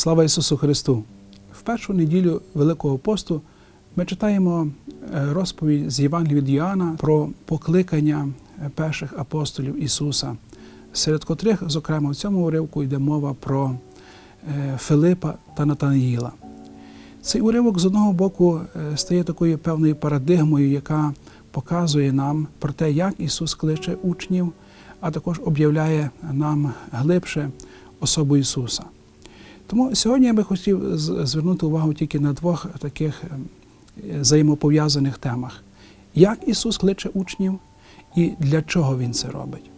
Слава Ісусу Христу! В першу неділю Великого посту ми читаємо е, розповідь з Євангелія від Йоанна про покликання е, перших апостолів Ісуса, серед котрих, зокрема, в цьому уривку йде мова про е, Филипа та Натанаїла. Цей уривок з одного боку стає такою певною парадигмою, яка показує нам про те, як Ісус кличе учнів, а також об'являє нам глибше особу Ісуса. Тому сьогодні я би хотів звернути увагу тільки на двох таких ем, взаємопов'язаних темах: як Ісус кличе учнів і для чого Він це робить.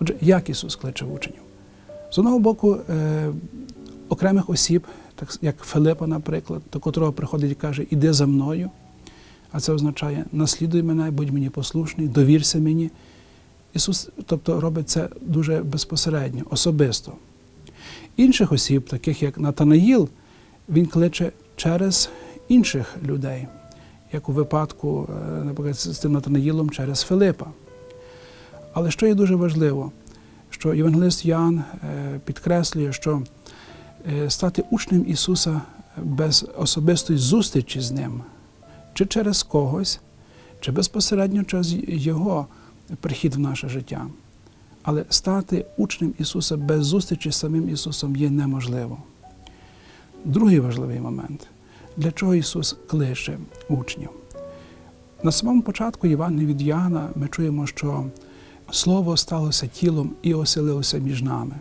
Отже, як Ісус кличе учнів? З одного боку, е, окремих осіб, так як Филипа, наприклад, до котрого приходить і каже, іди за мною, а це означає наслідуй мене, будь мені послушний, довірся мені. Ісус, тобто, робить це дуже безпосередньо, особисто. Інших осіб, таких як Натанаїл, він кличе через інших людей, як у випадку, е, наприклад, з тим Натанаїлом через Филипа. Але що є дуже важливо, що Євангелист Ян е, підкреслює, що е, стати учнем Ісуса без особистої зустрічі з Ним, чи через когось, чи безпосередньо через Його прихід в наше життя. Але стати учнем Ісуса без зустрічі з самим Ісусом є неможливо. Другий важливий момент для чого Ісус кличе учнів. На самому початку Євангелія від Яна ми чуємо, що Слово сталося тілом і оселилося між нами.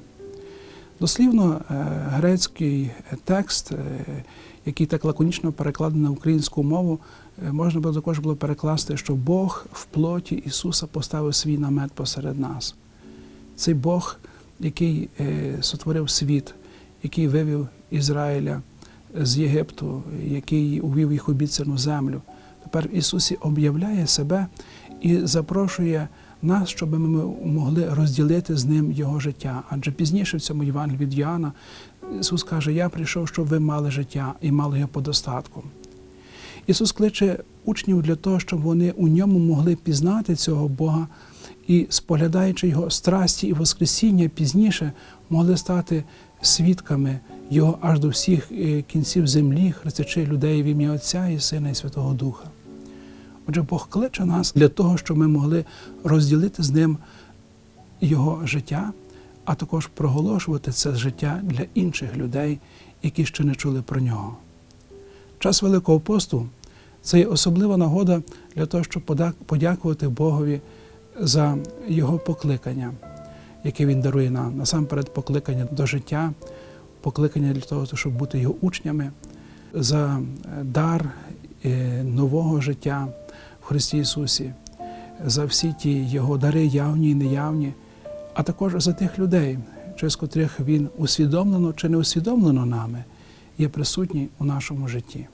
Дослівно е, грецький текст, е, який так лаконічно перекладений на українську мову, е, можна було також було перекласти, що Бог в плоті Ісуса поставив свій намет посеред нас. Цей Бог, який е, сотворив світ, який вивів Ізраїля з Єгипту, який увів їх обіцяну землю. Тепер Ісусі об'являє себе і запрошує нас, щоб ми могли розділити з ним Його життя. Адже пізніше в цьому Євангелії від Іоанна Ісус каже: Я прийшов, щоб ви мали життя і мали його по достатку. Ісус кличе учнів для того, щоб вони у ньому могли пізнати цього Бога і, споглядаючи Його страсті і Воскресіння, пізніше могли стати свідками Його аж до всіх е, кінців землі, хрестячи людей в ім'я Отця і Сина і Святого Духа. Отже, Бог кличе нас для того, щоб ми могли розділити з ним Його життя, а також проголошувати це життя для інших людей, які ще не чули про нього. Час Великого посту це є особлива нагода для того, щоб подякувати Богові за Його покликання, яке Він дарує нам. Насамперед, покликання до життя, покликання для того, щоб бути його учнями, за е, дар е, нового життя в Христі Ісусі, за всі ті Його дари, явні і неявні, а також за тих людей, через котрих Він усвідомлено чи не усвідомлено нами є присутній у нашому житті.